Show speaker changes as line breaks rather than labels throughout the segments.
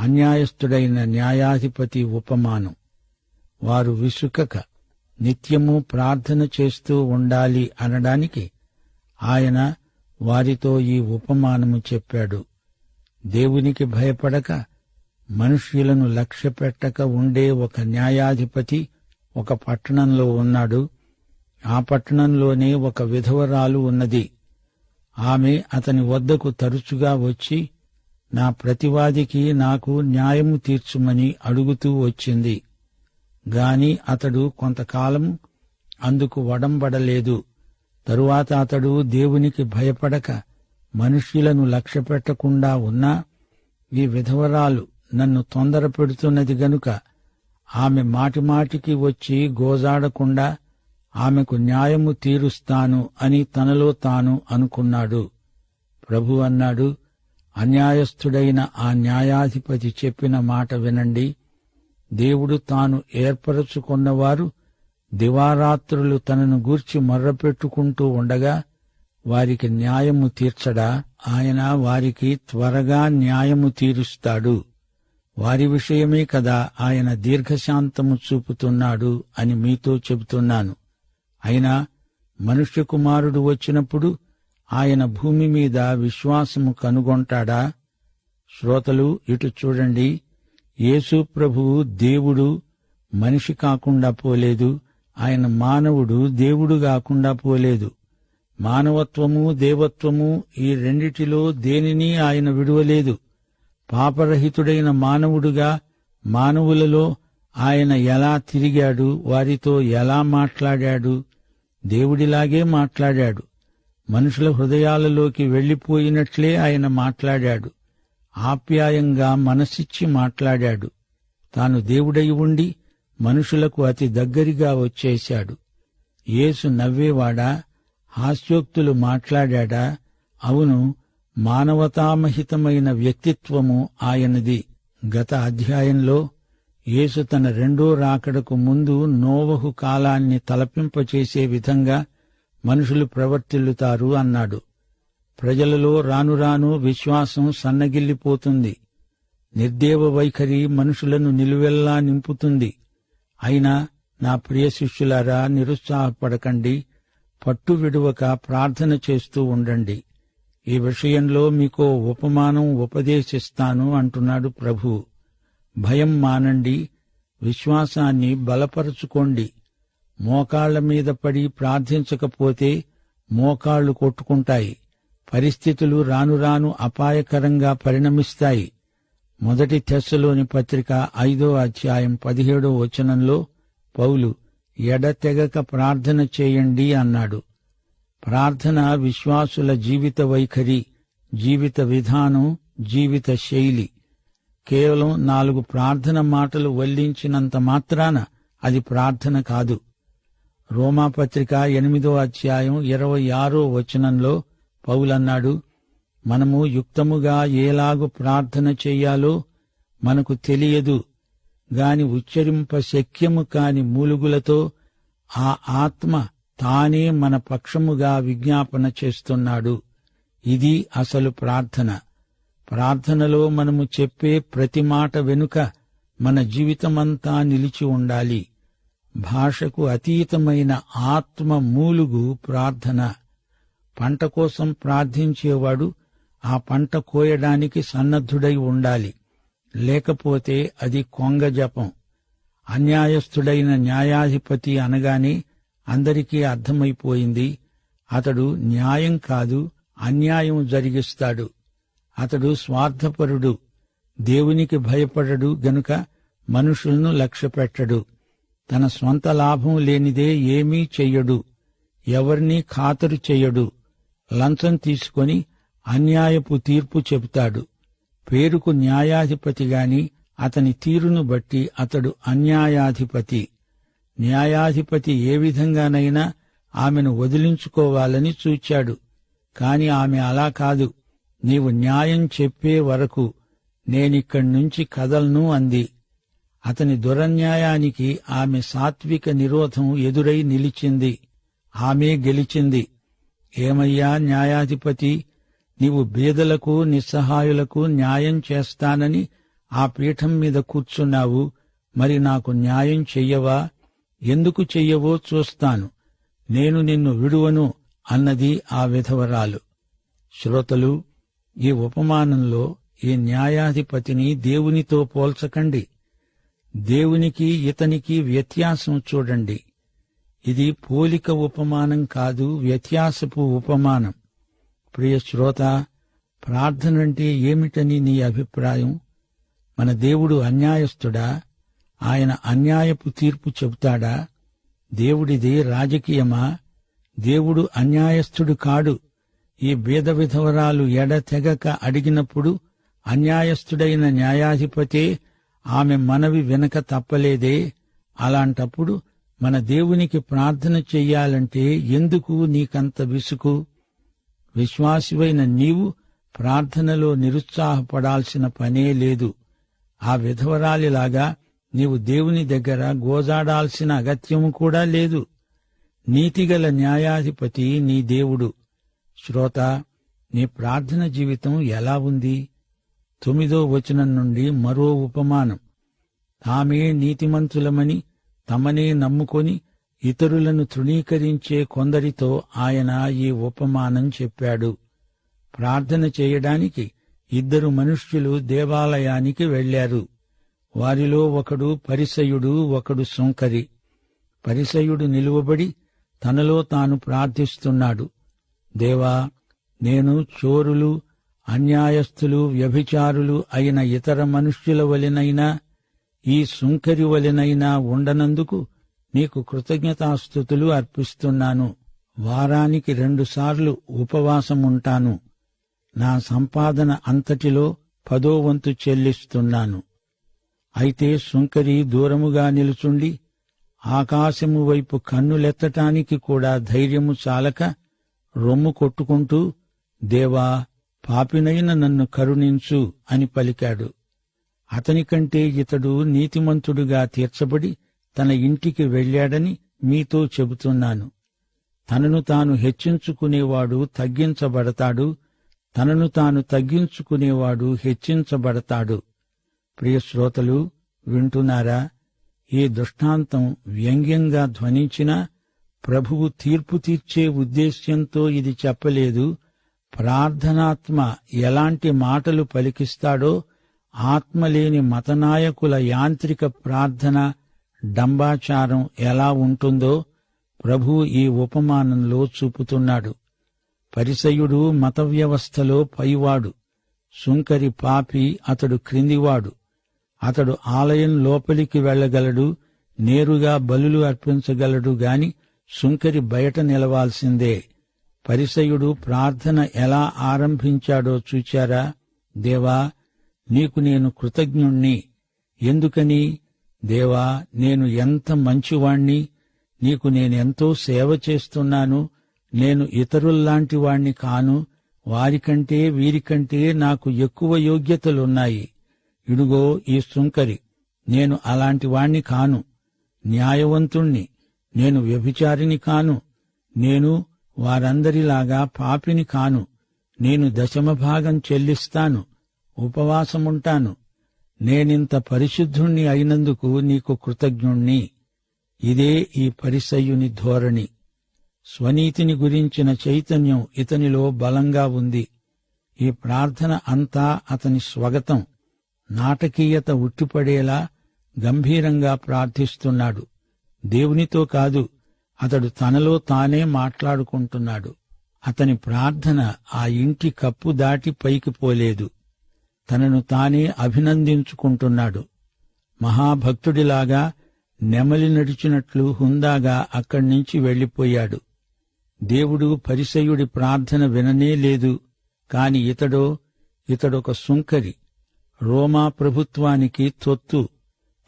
అన్యాయస్థుడైన న్యాయాధిపతి ఉపమానం. వారు విసుకక నిత్యము ప్రార్థన చేస్తూ ఉండాలి అనడానికి ఆయన వారితో ఈ ఉపమానము చెప్పాడు. దేవునికి భయపడక మనుష్యులను లక్ష్యపెట్టక ఉండే ఒక న్యాయాధిపతి ఒక పట్టణంలో ఉన్నాడు. ఆ పట్టణంలోనే ఒక విధవరాలు ఉన్నది. ఆమె అతని వద్దకు తరచుగా వచ్చి నా ప్రతివాదికి నాకు న్యాయము తీర్చుమని అడుగుతూ వచ్చింది. గాని అతడు కొంతకాలం అందుకు వడంబడలేదు. తరువాత అతడు దేవునికి భయపడక మనుష్యులను లక్ష్యపెట్టకుండా ఉన్నా ఈ విధవరాలు నన్ను తొందర పెడుతున్నది గనుక ఆమె మాటిమాటికి వచ్చి గోజాడకుండా ఆమెకు న్యాయము తీరుస్తాను అని తనలో తాను అనుకున్నాడు. ప్రభు అన్నాడు అన్యాయస్థుడైన ఆ న్యాయాధిపతి చెప్పిన మాట వినండి. దేవుడు తాను ఏర్పరచుకున్నవారు దివారాత్రులు తనను గూర్చి మొర్రపెట్టుకుంటూ ఉండగా వారికి న్యాయము తీర్చడా? ఆయన వారికి త్వరగా న్యాయము తీరుస్తాడు. వారి విషయమే కదా ఆయన దీర్ఘశాంతము చూపుతున్నాడు అని మీతో చెబుతున్నాను. అయినా మనుష్య కుమారుడు వచ్చినప్పుడు ఆయన భూమి మీద విశ్వాసము కనుగొంటాడా? శ్రోతలు ఇటు చూడండి. యేసు ప్రభువు దేవుడు మనిషి కాకుండా పోలేదు. ఆయన మానవుడు దేవుడు కాకుండా పోలేదు. మానవత్వము దేవత్వము ఈ రెండిటిలో దేనిని ఆయన విడువలేదు. పాపరహితుడైన మానవుడుగా మానవులలో ఆయన ఎలా తిరిగాడు? వారితో ఎలా మాట్లాడాడు? దేవుడిలాగే మాట్లాడాడు. మనుషుల హృదయాలలోకి వెళ్ళిపోయినట్లే ఆయన మాట్లాడాడు. ఆప్యాయంగా మనసిచ్చి మాట్లాడాడు. తాను దేవుడై ఉండి మనుషులకు అతి దగ్గరిగా వచ్చేశాడు. యేసు నవ్వేవాడా? హాస్యోక్తులు మాట్లాడా అవును మానవతామహితమైన వ్యక్తిత్వము ఆయనది. గత అధ్యాయంలో యేసు తన రెండో రాకడకు ముందు నోవహు కాలాన్ని తలపింపచేసే విధంగా మనుషులు ప్రవర్తిల్లుతారు అన్నాడు. ప్రజలలో రాను రాను విశ్వాసం సన్నగిల్లిపోతుంది. నిర్దేవ వైఖరి మనుషులను నిలువెల్లా నింపుతుంది. అయినా నా ప్రియ శిష్యులారా నిరుత్సాహపడకండి. పట్టు విడువక ప్రార్థన చేస్తూ ఉండండి. ఈ విషయంలో మీకో ఉపమానం ఉపదేశిస్తాను అంటున్నాడు ప్రభు. భయం మానండి. విశ్వాసాన్ని బలపరుచుకోండి. మోకాళ్ళ మీద పడి ప్రార్థించకపోతే మోకాళ్ళు కొట్టుకుంటాయి. పరిస్థితులు రాను రాను అపాయకరంగా పరిణమిస్తాయి. మొదటి తెస్సలోని పత్రిక ఐదో అధ్యాయం పదిహేడో వచనంలో పౌలు ఎడతెగక ప్రార్థన చేయండి అన్నాడు. ప్రార్థన విశ్వాసుల జీవిత వైఖరి జీవిత విధానం జీవిత శైలి. కేవలం నాలుగు ప్రార్థన మాటలు వల్లించినంత మాత్రాన అది ప్రార్థన కాదు. రోమాపత్రిక ఎనిమిదో అధ్యాయం ఇరవై ఆరో వచనంలో పౌలన్నాడు మనము యుక్తముగా ఏలాగు ప్రార్థన చెయ్యాలో మనకు తెలియదు గాని ఉచ్చరింప శక్యము కాని మూలుగులతో ఆ ఆత్మ తానే మన పక్షముగా విజ్ఞాపన చేస్తున్నాడు. ఇది అసలు ప్రార్థన. ప్రార్థనలో మనము చెప్పే ప్రతి మాట వెనుక మన జీవితమంతా నిలిచి ఉండాలి. భాషకు అతీతమైన ఆత్మ మూలుగు ప్రార్థన. పంట కోసం ప్రార్థించేవాడు ఆ పంట కోయడానికి సన్నద్ధుడై ఉండాలి. లేకపోతే అది కొంగ జపం. అన్యాయస్థుడైన న్యాయాధిపతి అనగానే అందరికీ అర్థమైపోయింది. అతడు న్యాయం కాదు అన్యాయం జరిగిస్తాడు. అతడు స్వార్థపరుడు. దేవునికి భయపడడు గనుక మనుషులను లక్ష్యపెట్టడు. తన స్వంత లాభం లేనిదే ఏమీ చెయ్యడు. ఎవరినీ ఖాతరు చెయ్యడు. లంచం తీసుకొని అన్యాయపు తీర్పు చెబుతాడు. పేరుకు న్యాయాధిపతి గాని అతని తీరును బట్టి అతడు అన్యాయాధిపతి. న్యాయాధిపతి ఏ విధంగానైనా ఆమెను వదిలించుకోవాలని చూచాడు. కాని ఆమె అలా కాదు. నీవు న్యాయం చెప్పే వరకు నేనిక్కడి నుంచి కదల్ను అంది. అతని దురన్యాయానికి ఆమె సాత్విక నిరోధం ఎదురై నిలిచింది. ఆమె గెలిచింది. ఏమయ్యా న్యాయాధిపతి నీవు బీదలకు నిస్సహాయులకు న్యాయం చేస్తానని ఆ పీఠం మీద కూర్చున్నావు. మరి నాకు న్యాయం చెయ్యవా? ఎందుకు చెయ్యవో చూస్తాను. నేను నిన్ను విడువను అన్నది ఆ విధవరాలు. శ్రోతలు ఈ ఉపమానంలో ఈ న్యాయాధిపతిని దేవునితో పోల్చకండి. దేవునికి ఇతనికి వ్యత్యాసం చూడండి. ఇది పోలిక ఉపమానం కాదు వ్యత్యాసపు ఉపమానం. ప్రియ శ్రోత ప్రార్థనంటే ఏమిటని నీ అభిప్రాయం? మన దేవుడు అన్యాయస్తుడా? ఆయన అన్యాయపు తీర్పు చెబుతాడా? దేవుడిది రాజకీయమా? దేవుడు అన్యాయస్థుడు కాడు. ఈ బీద విధవరాలు ఎడతెగక అడిగినప్పుడు అన్యాయస్థుడైన న్యాయాధిపతే ఆమె మనవి వెనక తప్పలేదే. అలాంటప్పుడు మన దేవునికి ప్రార్థన చెయ్యాలంటే ఎందుకు నీకంత విసుకు విశ్వాసివైన నీవు ప్రార్థనలో నిరుత్సాహపడాల్సిన పనే లేదు. ఆ విధవరాలిలాగా నీవు దేవుని దగ్గర గోజాడాల్సిన అగత్యము కూడా లేదు. నీతిగల న్యాయాధిపతి నీ దేవుడు. శ్రోత నీ ప్రార్థన జీవితం ఎలా ఉంది? తొమ్మిదో వచనం నుండి మరో ఉపమానం. తామే నీతిమంతులమని తమనే నమ్ముకొని ఇతరులను తృణీకరించే కొందరితో ఆయన ఈ ఉపమానం చెప్పాడు. ప్రార్థన చేయడానికి ఇద్దరు మనుష్యులు దేవాలయానికి వెళ్ళారు వారిలో ఒకడు పరిసయుడు ఒకడు సుంకరి. పరిసయుడు నిలువబడి తనలో తాను ప్రార్థిస్తున్నాడు. దేవా నేను చోరులు అన్యాయస్థులు వ్యభిచారులు అయిన ఇతర మనుష్యుల వలెనైనా ఈ సుంకరి వలెనైనా ఉండనందుకు నీకు కృతజ్ఞతాస్థుతులు అర్పిస్తున్నాను. వారానికి రెండుసార్లు ఉపవాసముంటాను. నా సంపాదన అంతటిలో పదో వంతు చెల్లిస్తున్నాను. అయితే సుంకరి దూరముగా నిలుచుండి ఆకాశము వైపు కన్నులెత్తటానికి కూడా ధైర్యము చాలక రొమ్ము కొట్టుకుంటూ దేవా పాపినైన నన్ను కరుణించు అని పలికాడు. అతనికంటే ఇతడు నీతిమంతుడుగా తీర్చబడి తన ఇంటికి వెళ్ళాడని మీతో చెబుతున్నాను. తనను తాను హెచ్చించుకునేవాడు తగ్గించబడతాడు. తనను తాను తగ్గించుకునేవాడు హెచ్చించబడతాడు. ప్రియశ్రోతలు వింటున్నారా? ఈ దృష్టాంతం వ్యంగ్యంగా ధ్వనించినా ప్రభువు తీర్పు తీర్చే ఉద్దేశ్యంతో ఇది చెప్పలేదు. ప్రార్థనాత్మ ఎలాంటి మాటలు పలికిస్తాడో ఆత్మలేని మతనాయకుల యాంత్రిక ప్రార్థన డంబాచారం ఎలా ఉంటుందో ప్రభు ఈ ఉపమానంలో చూపుతున్నాడు. పరిసయుడు మత వ్యవస్థలో పైవాడు సుంకరి పాపి అతడు క్రిందివాడు. అతడు ఆలయం లోపలికి వెళ్ళగలడు నేరుగా బలులు అర్పించగలడు గాని సుంకరి బయట నిలవాల్సిందే. పరిసయుడు ప్రార్థన ఎలా ఆరంభించాడో చూచారా? దేవా నీకు నేను కృతజ్ఞుణ్ణి. ఎందుకని? దేవా నేను ఎంత మంచివాణ్ణి? నీకు నేనెంతో సేవ చేస్తున్నాను. నేను ఇతరుల్లాంటి వాణ్ణి కాను. వారికంటే వీరికంటే నాకు ఎక్కువ యోగ్యతలున్నాయి. ఇడుగో ఈ శృంకరి నేను అలాంటి వాణ్ణి కాను. న్యాయవంతుణ్ణి. నేను వ్యభిచారిని కాను. నేను వారందరిలాగా పాపిని కాను. నేను దశమభాగం చెల్లిస్తాను. ఉపవాసముంటాను. నేనింత పరిశుద్ధుణ్ణి అయినందుకు నీకు కృతజ్ఞుణ్ణి. ఇదే ఈ పరిసయ్యుని ధోరణి. స్వనీతిని గురించిన చైతన్యం ఇతనిలో బలంగా ఉంది. ఈ ప్రార్థన అంతా అతని స్వగతం. నాటకీయత ఉట్టిపడేలా గంభీరంగా ప్రార్థిస్తున్నాడు. దేవునితో కాదు అతడు తనలో తానే మాట్లాడుకుంటున్నాడు. అతని ప్రార్థన ఆ ఇంటి కప్పు దాటి పైకి పోలేదు. తనను తానే అభినందించుకుంటున్నాడు. మహాభక్తుడిలాగా నెమలి నడిచినట్లు హుందాగా అక్కడి నుంచి వెళ్ళిపోయాడు దేవుడు పరిసయుడి ప్రార్థన విననే లేదు. కాని ఇతడో ఇతడొక సుంకరి. రోమా ప్రభుత్వానికి తొత్తు.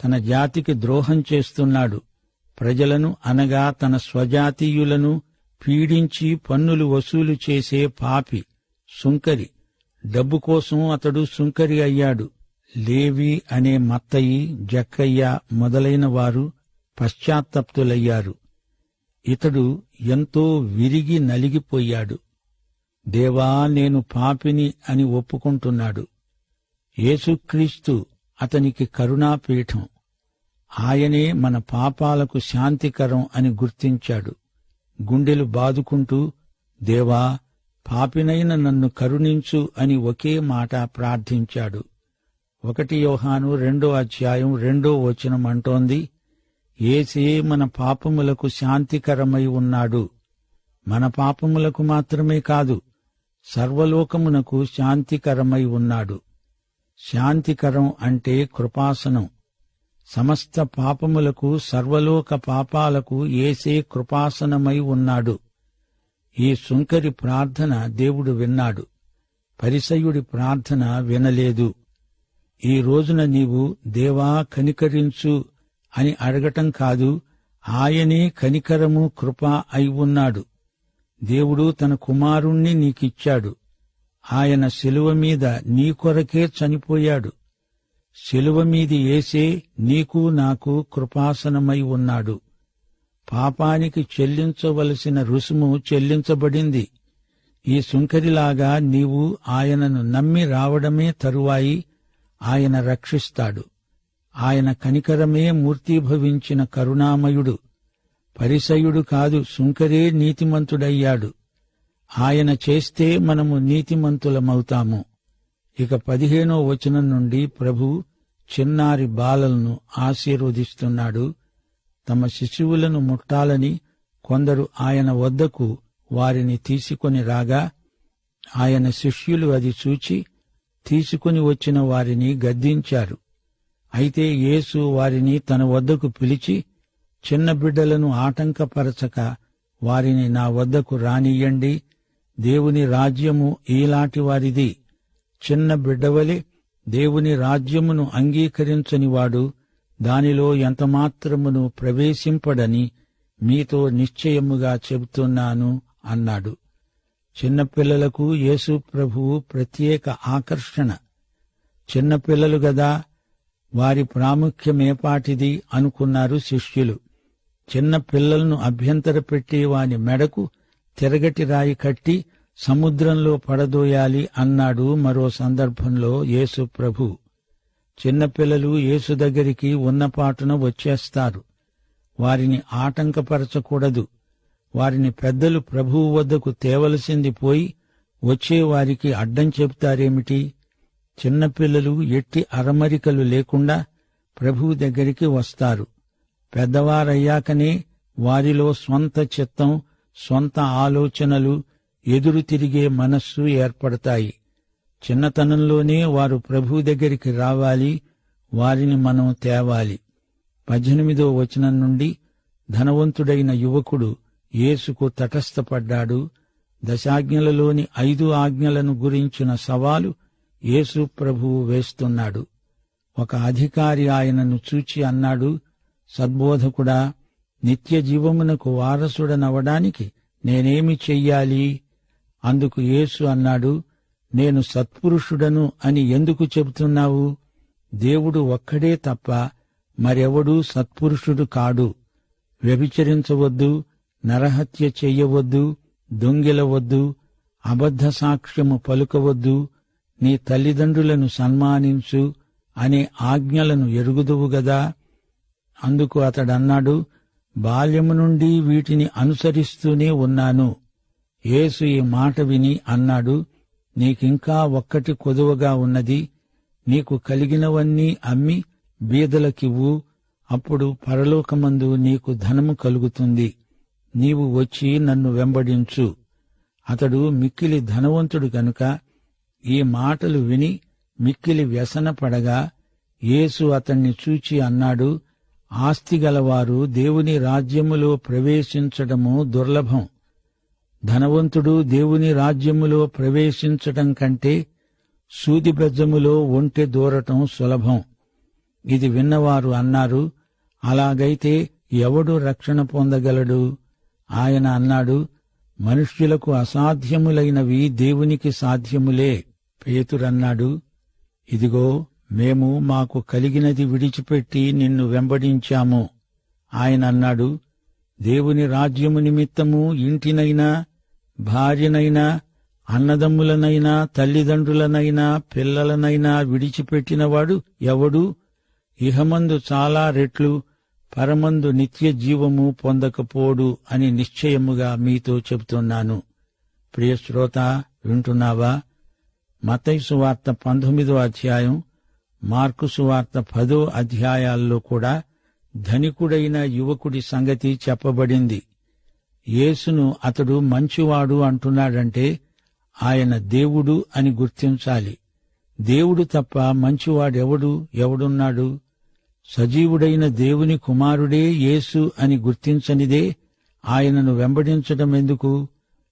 తన జాతికి ద్రోహం చేస్తున్నాడు. ప్రజలను అనగా తన స్వజాతీయులను పీడించి పన్నులు వసూలు చేసే పాపి సుంకరి. డబ్బు కోసం అతడు సుంకరి అయ్యాడు. లేవి అనే మత్తయి జక్కయ్య మొదలైన వారు పశ్చాత్తప్తులయ్యారు. ఇతడు ఎంతో విరిగి నలిగిపోయాడు. దేవా నేను పాపిని అని ఒప్పుకుంటున్నాడు. యేసుక్రీస్తు అతనికి కరుణాపీఠం. ఆయనే మన పాపాలకు శాంతికరం అని గుర్తించాడు. గుండెలు బాదుకుంటూ దేవా పాపినైన నన్ను కరుణించు అని ఒకే మాట ప్రార్థించాడు. ఒకటి యోహాను రెండో అధ్యాయం రెండో వచనం అంటోంది ఏసే మన పాపములకు శాంతికరమై ఉన్నాడు. మన పాపములకు మాత్రమే కాదు సర్వలోకమునకు శాంతికరమై ఉన్నాడు. శాంతికరం అంటే కృపాసనం. సమస్త పాపములకు సర్వలోక పాపాలకు ఏసే కృపాసనమై ఉన్నాడు. ఈ సుంకరి ప్రార్థన దేవుడు విన్నాడు. పరిసయుడి ప్రార్థన వినలేదు. ఈ రోజున నీవు దేవా కనికరించు అని అడగటం కాదు ఆయనే కనికరము కృప అయి ఉన్నాడు. దేవుడు తన కుమారుణ్ణి నీకిచ్చాడు. ఆయన శిలువ మీద నీ కొరకే చనిపోయాడు. శిలువ మీది ఏసే నీకు నాకు కృపాసనమై ఉన్నాడు. పాపానికి చెల్లించవలసిన రుసుము చెల్లించబడింది. ఈ సుంకరిలాగా నీవు ఆయనను నమ్మి రావడమే తరువాయి ఆయన రక్షిస్తాడు. ఆయన కనికరమే మూర్తీభవించిన కరుణామయుడు. పరిసయుడు కాదు సుంకరే నీతిమంతుడయ్యాడు. ఆయన చేస్తే మనము నీతిమంతులమవుతాము. ఇక పదిహేనో వచనం నుండి ప్రభు చిన్నారి బాలలను ఆశీర్వదిస్తున్నాడు. తమ శిశువులను ముట్టాలని కొందరు ఆయన వద్దకు వారిని తీసుకొని రాగా ఆయన శిష్యులు అది చూచి తీసుకుని వచ్చిన వారిని గద్దించారు. అయితే యేసు వారిని తన వద్దకు పిలిచి చిన్న బిడ్డలను ఆటంకపరచక వారిని నా వద్దకు రానియ్యండి. దేవుని రాజ్యము ఈలాంటి వారిది. చిన్న బిడ్డవలే దేవుని రాజ్యమును అంగీకరించని వాడు దానిలో ఎంతమాత్రమును ప్రవేశింపడని మీతో నిశ్చయముగా చెబుతున్నాను అన్నాడు. చిన్నపిల్లలకు యేసు ప్రభువు ప్రత్యేక ఆకర్షణ. చిన్నపిల్లలు గదా వారి ప్రాముఖ్యమేపాటిది అనుకున్నారు శిష్యులు. చిన్న పిల్లలను అభ్యంతర పెట్టి వాని మెడకు తిరగటి రాయి కట్టి సముద్రంలో పడదోయాలి అన్నాడు మరో సందర్భంలో యేసు ప్రభు. చిన్నపిల్లలు యేసు దగ్గరికి ఉన్నపాటున వచ్చేస్తారు. వారిని ఆటంకపరచకూడదు. వారిని పెద్దలు ప్రభువు వద్దకు తేవలసింది పోయి వచ్చే వారికి అడ్డం చెబుతారేమిటి? చిన్నపిల్లలు ఎట్టి అరమరికలు లేకుండా ప్రభువు దగ్గరికి వస్తారు. పెద్దవారయ్యాకనే వారిలో స్వంత చిత్తం స్వంత ఆలోచనలు ఎదురు తిరిగే మనస్సు ఏర్పడతాయి. చిన్నతనంలోనే వారు ప్రభు దగ్గరికి రావాలి వారిని మనం తేవాలి. పద్దెనిమిదో వచనం నుండి ధనవంతుడైన యువకుడు యేసుకు తటస్థపడ్డాడు. దశాజ్ఞలలోని ఐదు ఆజ్ఞలను గురించిన సవాలు యేసు ప్రభువు వేస్తున్నాడు. ఒక అధికారి ఆయనను చూచి అన్నాడు సద్బోధకుడా నిత్య జీవమునకు వారసుడనవడానికి నేనేమి చెయ్యాలి? అందుకు యేసు అన్నాడు నేను సత్పురుషుడను అని ఎందుకు చెబుతున్నావు? దేవుడు ఒక్కడే తప్ప మరెవడూ సత్పురుషుడు కాడు. వ్యభిచరించవద్దు నరహత్య చెయ్యవద్దు దొంగిలవద్దు అబద్ధ సాక్ష్యము పలుకవద్దు నీ తల్లిదండ్రులను సన్మానించు అనే ఆజ్ఞలను ఎరుగుదువు గదా? అందుకు అతడన్నాడు బాల్యము నుండి వీటిని అనుసరిస్తూనే ఉన్నాను. యేసు ఈ మాట విని అన్నాడు నీకింకా ఒక్కటి కొదువగా ఉన్నది నీకు కలిగినవన్నీ అమ్మి బీదలకివ్వు అప్పుడు పరలోకమందు నీకు ధనము కలుగుతుంది నీవు వచ్చి నన్ను వెంబడించు. అతడు మిక్కిలి ధనవంతుడు గనుక ఈ మాటలు విని మిక్కిలి వ్యసనపడగా యేసు అతణ్ణి చూచి అన్నాడు ఆస్తిగలవారు దేవుని రాజ్యములో ప్రవేశించడము దుర్లభం. ధనవంతుడు దేవుని రాజ్యములో ప్రవేశించటం కంటే సూది బెజ్జములో ఒంటె దూరటం సులభం. ఇది విన్నవారు అన్నారు అలాగైతే ఎవడు రక్షణ పొందగలడు? ఆయన అన్నాడు మనుష్యులకు అసాధ్యములైనవి దేవునికి సాధ్యములే. పేతురన్నాడు ఇదిగో మేము మాకు కలిగినది విడిచిపెట్టి నిన్ను వెంబడించాము. ఆయన అన్నాడు దేవుని రాజ్యము నిమిత్తము ఇంటినైనా భార్యనైనా అన్నదమ్ములనైనా తల్లిదండ్రులనైనా పిల్లలనైనా విడిచిపెట్టినవాడు ఎవడు? ఇహమందు చాలా రెట్లు పరమందు నిత్య జీవము పొందకపోడు అని నిశ్చయముగా మీతో చెబుతున్నాను. ప్రియశ్రోత వింటున్నావా? మతైసు వార్త పంతొమ్మిదో అధ్యాయం మార్కు సువార్త పదో అధ్యాయాల్లో కూడా ధనికుడైన యువకుడి సంగతి చెప్పబడింది. యేసును అతడు మంచివాడు అంటున్నాడంటే ఆయన దేవుడు అని గుర్తించాలి. దేవుడు తప్ప మంచివాడెవడు ఎవడున్నాడు? సజీవుడైన దేవుని కుమారుడే యేసు అని గుర్తించనిదే ఆయనను వెంబడించటం ఎందుకు?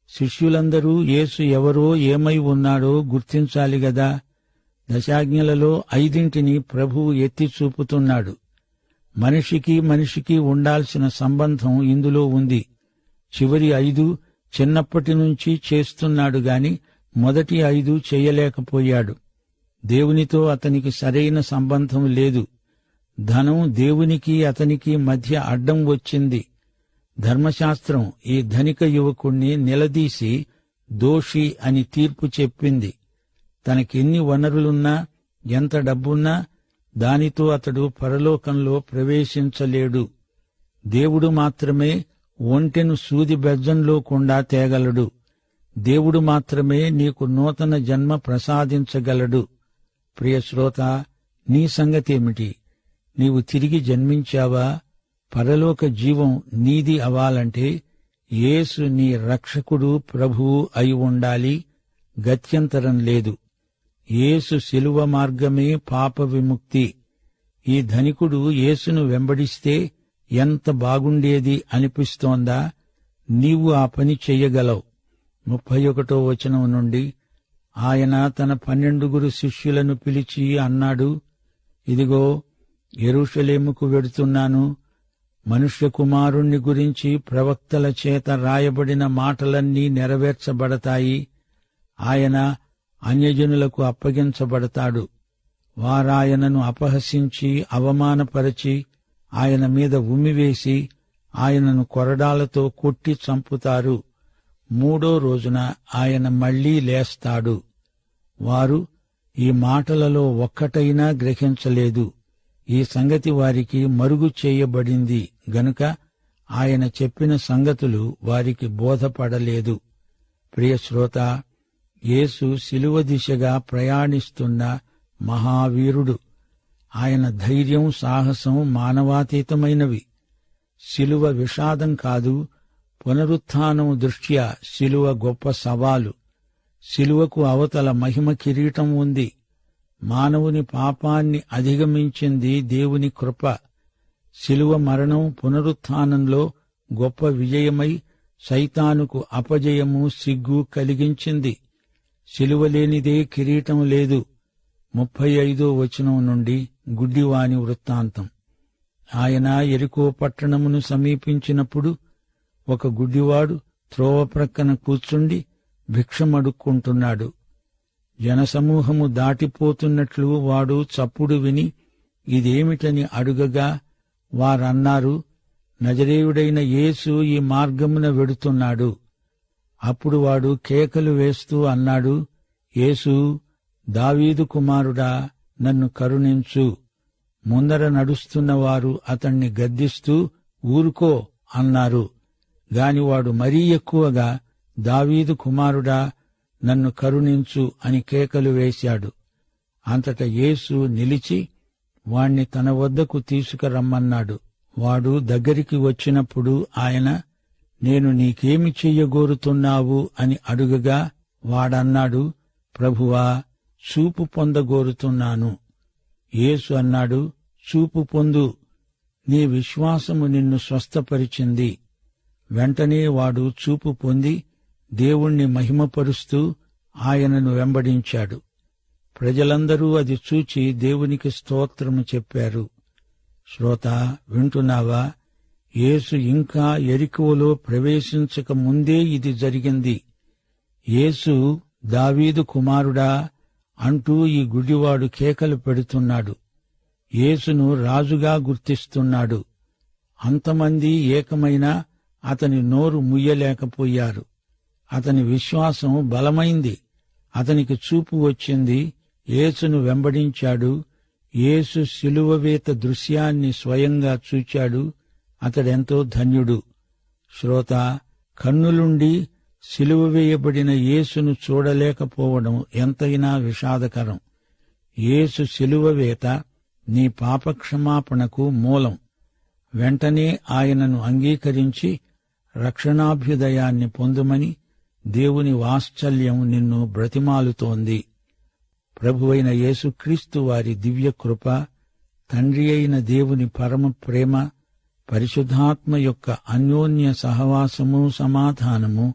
శిష్యులందరూ యేసు ఎవరో ఏమై ఉన్నాడో గుర్తించాలి గదా? దశాజ్ఞలలో ఐదింటిని ప్రభువు ఎత్తి చూపుతున్నాడు. మనిషికి మనిషికి ఉండాల్సిన సంబంధం ఇందులో ఉంది. చివరి ఐదు చిన్నప్పటి నుంచి చేస్తున్నాడు గాని మొదటి ఐదు చేయలేకపోయాడు. దేవునితో అతనికి సరైన సంబంధం లేదు. ధనం దేవునికి అతనికి మధ్య అడ్డం వచ్చింది. ధర్మశాస్త్రం ఈ ధనిక యువకుణ్ణి నిలదీసి దోషి అని తీర్పు చెప్పింది. తనకెన్ని వనరులున్నా ఎంత డబ్బున్నా దానితో అతడు పరలోకంలో ప్రవేశించలేడు. దేవుడు మాత్రమే ఒంటెను సూది బెజ్జంలోకుండా తేగలడు. దేవుడు మాత్రమే నీకు నూతన జన్మ ప్రసాదించగలడు. ప్రియ శ్రోత నీ సంగతేమిటి? నీవు తిరిగి జన్మించావా? పరలోక జీవం నీది అవ్వాలంటే యేసు నీ రక్షకుడు ప్రభువు అయి ఉండాలి. గత్యంతరం లేదు. యేసు శిలువ మార్గమే పాప విముక్తి. ఈ ధనికుడు యేసును వెంబడిస్తే ఎంత బాగుండేది అనిపిస్తోందా? నీవు ఆ పని చెయ్యగలవు. ముప్పై ఒకటో వచనం నుండి ఆయన తన పన్నెండుగురు శిష్యులను పిలిచి అన్నాడు ఇదిగో ఎరుషలేముకు వెడుతున్నాను. మనుష్య కుమారుణ్ణి గురించి ప్రవక్తల చేత రాయబడిన మాటలన్నీ నెరవేర్చబడతాయి. ఆయన అన్యజనులకు అప్పగించబడతాడు. వారాయనను అపహసించి అవమానపరచి ఆయన మీద ఉమ్మివేసి ఆయనను కొరడాలతో కొట్టి చంపుతారు. మూడో రోజున ఆయన మళ్ళీ లేస్తాడు. వారు ఈ మాటలలో ఒక్కటైనా గ్రహించలేదు. ఈ సంగతి వారికి మరుగు చేయబడింది గనుక ఆయన చెప్పిన సంగతులు వారికి బోధపడలేదు. ప్రియశ్రోత యేసు శిలువ దిశగా ప్రయాణిస్తున్న మహావీరుడు. ఆయన ధైర్యం సాహసం మానవాతీతమైనవి. శిలువ విషాదం కాదు పునరుత్థానం దృష్ట్యా శిలువ గొప్ప సవాలు. శిలువకు అవతల మహిమ కిరీటం ఉంది. మానవుని పాపాన్ని అధిగమించింది దేవుని కృప. శిలువ మరణం పునరుత్థానంలో గొప్ప విజయమై సైతానుకు అపజయము సిగ్గు కలిగించింది. శిలువ లేనిదే కిరీటం లేదు. ముప్పై ఐదో వచనం నుండి గుడ్డివాని వృత్తాంతం. ఆయన ఎరుకో పట్టణమును సమీపించినప్పుడు ఒక గుడ్డివాడు త్రోవ ప్రక్కన కూర్చుండి భిక్షమడుక్కుంటున్నాడు. జనసమూహము దాటిపోతున్నట్లు వాడు చప్పుడు విని ఇదేమిటని అడుగగా వారన్నారు నజరేయుడైన యేసు ఈ మార్గమున వెడుతున్నాడు. అప్పుడు వాడు కేకలు వేస్తూ అన్నాడు యేసు దావీదు కుమారుడా నన్ను కరుణించు. ముందర నడుస్తున్నవారు అతణ్ణి గద్దిస్తూ ఊరుకో అన్నారు. గానివాడు మరీ ఎక్కువగా దావీదు కుమారుడా నన్ను కరుణించు అని కేకలు వేశాడు. అంతట యేసు నిలిచి వాణ్ణి తన వద్దకు తీసుకురమ్మన్నాడు. వాడు దగ్గరికి వచ్చినప్పుడు ఆయన నేను నీకేమి చెయ్యగోరుతున్నావు అని అడుగగా వాడన్నాడు ప్రభువా చూపు పొందగోరుతున్నాను. యేసు అన్నాడు చూపు పొందు. నీ విశ్వాసము నిన్ను స్వస్థపరిచింది. వెంటనే వాడు చూపు పొంది దేవుణ్ణి మహిమపరుస్తూ ఆయనను వెంబడించాడు. ప్రజలందరూ అది చూచి దేవునికి స్తోత్రము చెప్పారు. శ్రోత వింటున్నావా? యేసు ఇంకా ఎరికువలో ప్రవేశించక ముందే ఇది జరిగింది. యేసు దావీదు కుమారుడా అంటూ ఈ గుడివాడు కేకలు పెడుతున్నాడు. యేసును రాజుగా గుర్తిస్తున్నాడు. అంతమంది ఏకమైనా అతని నోరు ముయ్యలేకపోయారు. అతని విశ్వాసం బలమైంది. అతనికి చూపు వచ్చింది. యేసును వెంబడించాడు. యేసు శిలువవేత దృశ్యాన్ని స్వయంగా చూచాడు. అతడెంతో ధన్యుడు. శ్రోత కన్నులుండి సిలువ వేయబడిన యేసును చూడలేకపోవడం ఎంతైనా విషాదకరం. యేసు సిలువ వేత నీ పాపక్షమాపణకు మూలం. వెంటనే ఆయనను అంగీకరించి రక్షణాభ్యుదయాన్ని పొందుమని దేవుని వాత్సల్యం నిన్ను బ్రతిమాలుతోంది. ప్రభువైన యేసుక్రీస్తు వారి దివ్య కృప తండ్రి అయిన దేవుని పరమ ప్రేమ పరిశుద్ధాత్మ యొక్క అన్యోన్య సహవాసము సమాధానము